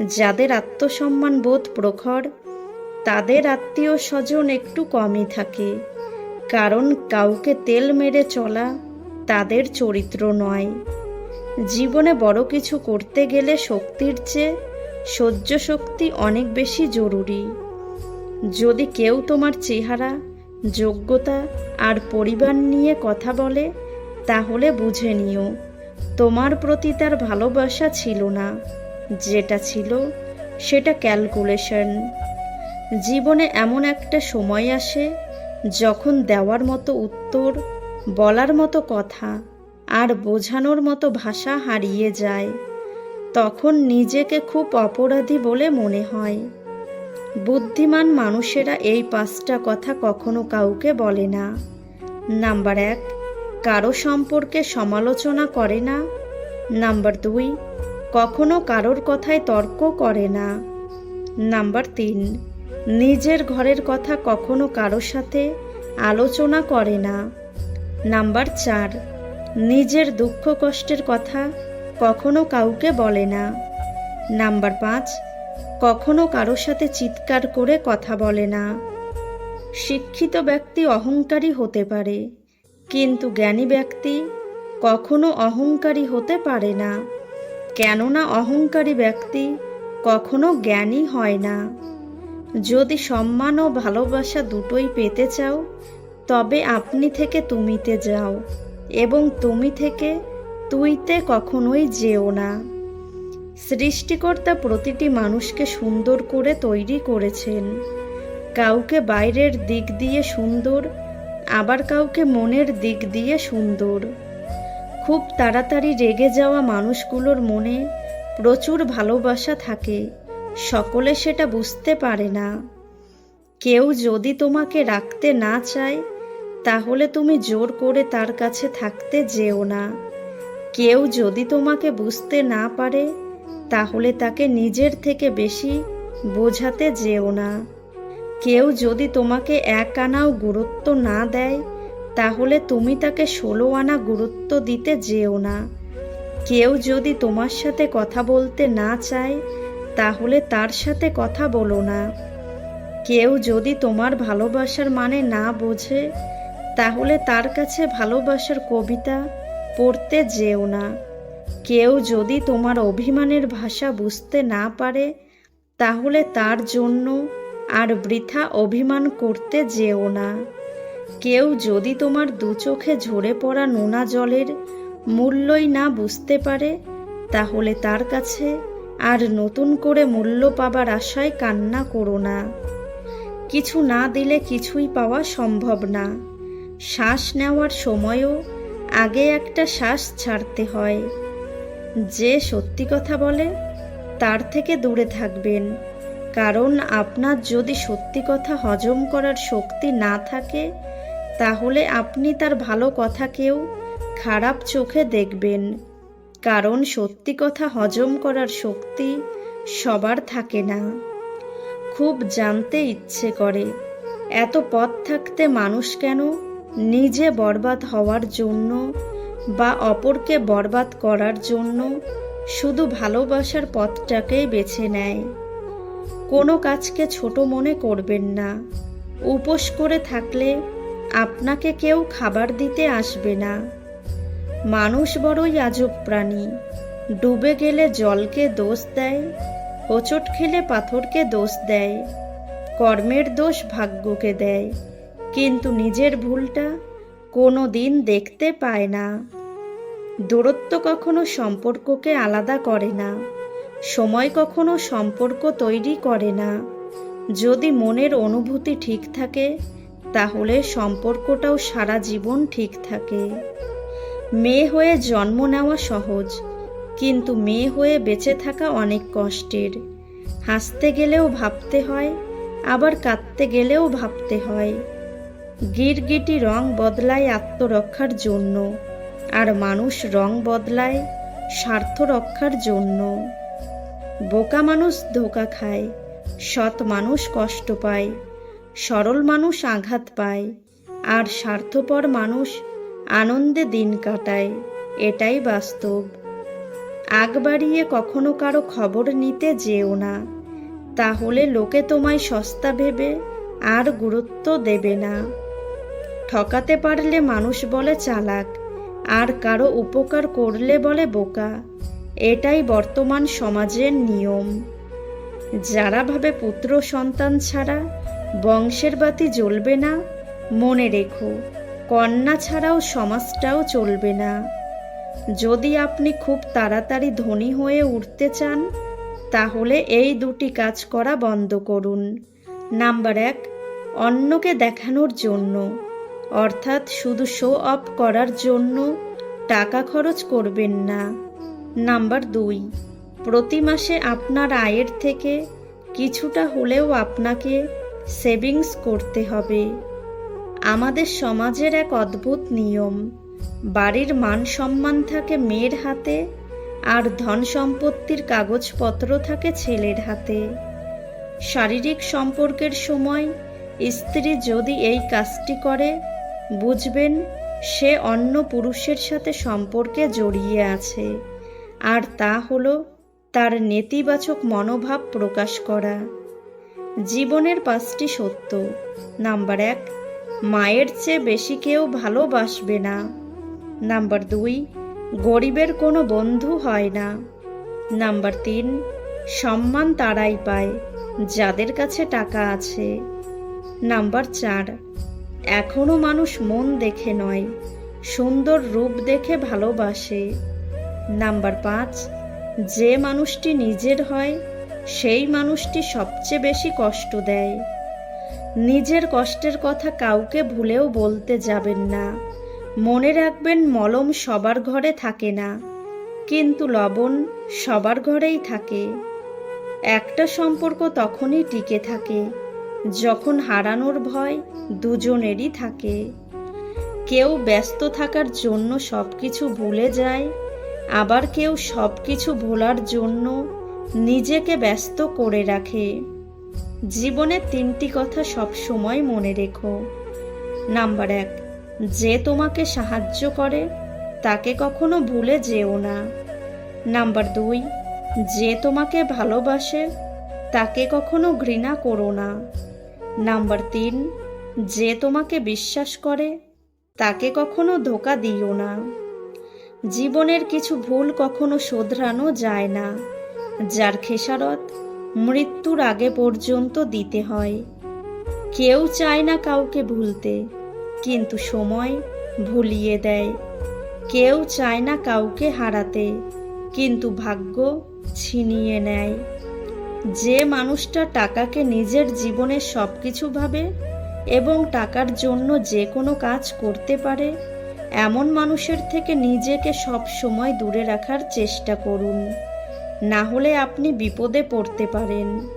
যাদের আত্মসম্মান বোধ প্রখর, তাদের আত্মীয় স্বজন একটু কমই থাকে। কারণ কাউকে তেল মেরে চলা তাদের চরিত্র নয়। জীবনে বড় কিছু করতে গেলে শক্তির চেয়ে সহ্য শক্তি অনেক বেশি জরুরি। যদি কেউ তোমার চেহারা, যোগ্যতা আর পরিবার নিয়ে কথা বলে, তাহলে বুঝে নিও, তোমার প্রতি তার ভালোবাসা ছিল না। যেটা ছিল সেটা ক্যালকুলেশন। জীবনে এমন একটা সময় আসে যখন দেওয়ার মতো উত্তর, বলার মতো কথা আর বোঝানোর মতো ভাষা হারিয়ে যায়। তখন নিজেকে খুব অপরাধী বলে মনে হয়। বুদ্ধিমান মানুষেরা এই পাঁচটা কথা কখনো কাউকে বলে না। নাম্বার এক, কারও সম্পর্কে সমালোচনা করে না। নাম্বার দুই কখনো কারোর কথায় তর্ক করে না। নাম্বার তিন, নিজের ঘরের কথা কখনো কারোর সাথে আলোচনা করে না। নাম্বার চার, নিজের দুঃখ কষ্টের কথা কখনো কাউকে বলে না। নাম্বার পাঁচ, কখনো কারোর সাথে চিৎকার করে কথা বলে না। শিক্ষিত ব্যক্তি অহংকারী হতে পারে, কিন্তু জ্ঞানী ব্যক্তি কখনো অহংকারী হতে পারে না। কেননা অহংকারী ব্যক্তি কখনো জ্ঞানী হয় না। যদি সম্মান ও ভালোবাসা দুটোই পেতে চাও, তবে আপনি থেকে তুমিতে যাও এবং তুমি থেকে তুইতে কখনোই যেও না। সৃষ্টিকর্তা প্রতিটি মানুষকে সুন্দর করে তৈরি করেছেন। কাউকে বাইরের দিক দিয়ে সুন্দর, আবার কাউকে মনের দিক দিয়ে সুন্দর। খুব তাড়াতাড়ি রেগে যাওয়া মানুষগুলোর মনে প্রচুর ভালোবাসা থাকে। সকলে সেটা বুঝতে পারে না। কেউ যদি তোমাকে রাখতে না চায়, তাহলে তুমি জোর করে তার কাছে থাকতে যেও না। কেউ যদি তোমাকে বুঝতে না পারে, তাহলে তাকে নিজের থেকে বেশি বোঝাতে যেও না। কেউ যদি তোমাকে এক আনাও গুরুত্ব না দেয় তাহলে তুমি তাকে ষোলো আনা গুরুত্ব দিতে যেও না। কেউ যদি তোমার সাথে কথা বলতে না চায়, তাহলে তার সাথে কথা বলো না। কেউ যদি তোমার ভালোবাসার মানে না বোঝে, তাহলে তার কাছে ভালোবাসার কবিতা পড়তে যেও না। কেউ যদি তোমার অভিমানের ভাষা বুঝতে না পারে, তাহলে তার জন্য আর বৃথা অভিমান করতে যেও না। কেউ যদি তোমার দু চোখে ঝরে পড়া নোনা জলের মূল্যই না বুঝতে পারে, তাহলে তার কাছে আর নতুন করে মূল্য পাবার আশায় কান্না করো না। কিছু না দিলে কিছুই পাওয়া সম্ভব না। শ্বাস নেওয়ার সময়ও আগে একটা শ্বাস ছাড়তে হয়। যে সত্যি কথা বলে, তার থেকে দূরে থাকবেন। কারণ আপনার যদি সত্যি কথা হজম করার শক্তি না থাকে, তাহলে আপনি তার ভালো কথাকেও খারাপ চোখে দেখবেন। কারণ সত্যি কথা হজম করার শক্তি সবার থাকে না। খুব জানতে ইচ্ছে করে, এত পথ থাকতে মানুষ কেন নিজে বরবাদ হওয়ার জন্য বা অপরকে বরবাদ করার জন্য শুধু ভালোবাসার পথটাকেই বেছে নেয়? কোনো কাজকে ছোট মনে করবেন না। উপোস করে থাকলে আপনাকে কেউ খাবার দিতে আসবে না। মানুষ বড়ই আজব প্রাণী। ডুবে গেলে জলকে দোষ দেয়, হোঁচট খেলে পাথরকে দোষ দেয়, কর্মের দোষ ভাগ্যকে দেয়। কিন্তু নিজের ভুলটা কোনো দিন দেখতে পায় না। দূরত্ব কখনো সম্পর্ককে আলাদা করে না। সময় কখনো সম্পর্ক তৈরি করে না। যদি মনের অনুভূতি ঠিক থাকে, তাহলে সম্পর্কটাও সারা জীবন ঠিক থাকে। মেয়ে হয়ে জন্ম নেওয়া সহজ, কিন্তু মেয়ে হয়ে বেঁচে থাকা অনেক কষ্টের। হাসতে গেলেও ভাবতে হয়, আবার কাঁদতে গেলেও ভাবতে হয়। গিরগিটি রং বদলায় আত্মরক্ষার জন্য, আর মানুষ রং বদলায় স্বার্থ রক্ষার জন্য। বোকা মানুষ ধোকা খায়, সৎ মানুষ কষ্ট পায়, সরল মানুষ আঘাত পায়, আর স্বার্থপর মানুষ আনন্দে দিন কাটায়, এটাই বাস্তব। আগ বাড়িয়ে কখনো কারও খবর নিতে যেও না, তাহলে লোকে তোমায় সস্তা ভেবে আর গুরুত্ব দেবে না। ঠকাতে পারলে মানুষ বলে চালাক, আর কারও উপকার করলে বলে বোকা এটাই বর্তমান সমাজের নিয়ম। যারা ভাবে পুত্র সন্তান ছাড়া বংশের বাতি জ্বলবে না, মনে রেখো, কন্যা ছাড়াও সমাজটাও চলবে না। যদি আপনি খুব তাড়াতাড়ি ধনী হয়ে উঠতে চান, তাহলে এই দুটি কাজ করা বন্ধ করুন। নাম্বার এক, অন্যকে দেখানোর জন্য, অর্থাৎ শুধু শো অফ করার জন্য টাকা খরচ করবেন না। নাম্বার দুই, প্রতি মাসে আপনার আয়ের থেকে কিছুটা হলেও আপনাকে সেভিংস করতে হবে। আমাদের সমাজের এক অদ্ভুত নিয়ম, বাড়ির মান সম্মান থাকে মেয়ের হাতে, আর ধন সম্পত্তির কাগজপত্র থাকে ছেলের হাতে। শারীরিক সম্পর্কের সময় স্ত্রী যদি এই কাজটি করে, বুঝবেন সে অন্য পুরুষের সাথে সম্পর্কে জড়িয়ে আছে। আর তা হলো তার নেতিবাচক মনোভাব প্রকাশ করা। জীবনের পাঁচটি সত্য। নাম্বার এক, মায়ের চেয়ে বেশি কেউ ভালোবাসবে না। নাম্বার দুই, গরিবের কোনো বন্ধু হয় না। নাম্বার তিন, সম্মান তারাই পায়, যাদের কাছে টাকা আছে। নাম্বার চার এখনও মানুষ মন দেখে নয়, সুন্দর রূপ দেখে ভালোবাসে। নাম্বার পাঁচ, যে মানুষটি নিজের হয়, সেই মানুষটি সবচেয়ে বেশি কষ্ট দেয়। নিজের কষ্টের কথা কাউকে ভুলেও বলতে যাবেন না। মনে রাখবেন, মলম সবার ঘরে থাকে না, কিন্তু লবণ সবার ঘরেই থাকে। একটা সম্পর্ক তখনই টিকে থাকে, যখন হারানোর ভয় দুজনেরই থাকে। কেউ ব্যস্ত থাকার জন্য সব কিছু ভুলে যায় আবার কেউ সব কিছু ভোলার জন্য নিজেকে ব্যস্ত করে রাখে। জীবনে তিনটি কথা সব সময় মনে রেখো। নাম্বার এক, যে তোমাকে সাহায্য করে, তাকে কখনো ভুলে যেও না। নাম্বার দুই, যে তোমাকে ভালোবাসে, তাকে কখনো ঘৃণা করো না। নাম্বার তিন, যে তোমাকে বিশ্বাস করে, তাকে কখনো ধোকা দিও না। জীবনের কিছু ভুল কখনো শোধরানো যায় না। যার খেসারত মৃত্যুর আগে পর্যন্ত দিতে হয়। কেউ চায় না কাউকে ভুলতে, কিন্তু সময় ভুলিয়ে দেয়। কেউ চায় না কাউকে হারাতে, কিন্তু ভাগ্য ছিনিয়ে নেয়। যে মানুষটা টাকাকে নিজের জীবনের সব কিছু ভাবে এবং টাকার জন্য যে কোনো কাজ করতে পারে এমন মানুষের থেকে নিজেকে সব সময় দূরে রাখার চেষ্টা করুন। না হলে আপনি বিপদে পড়তে পারেন।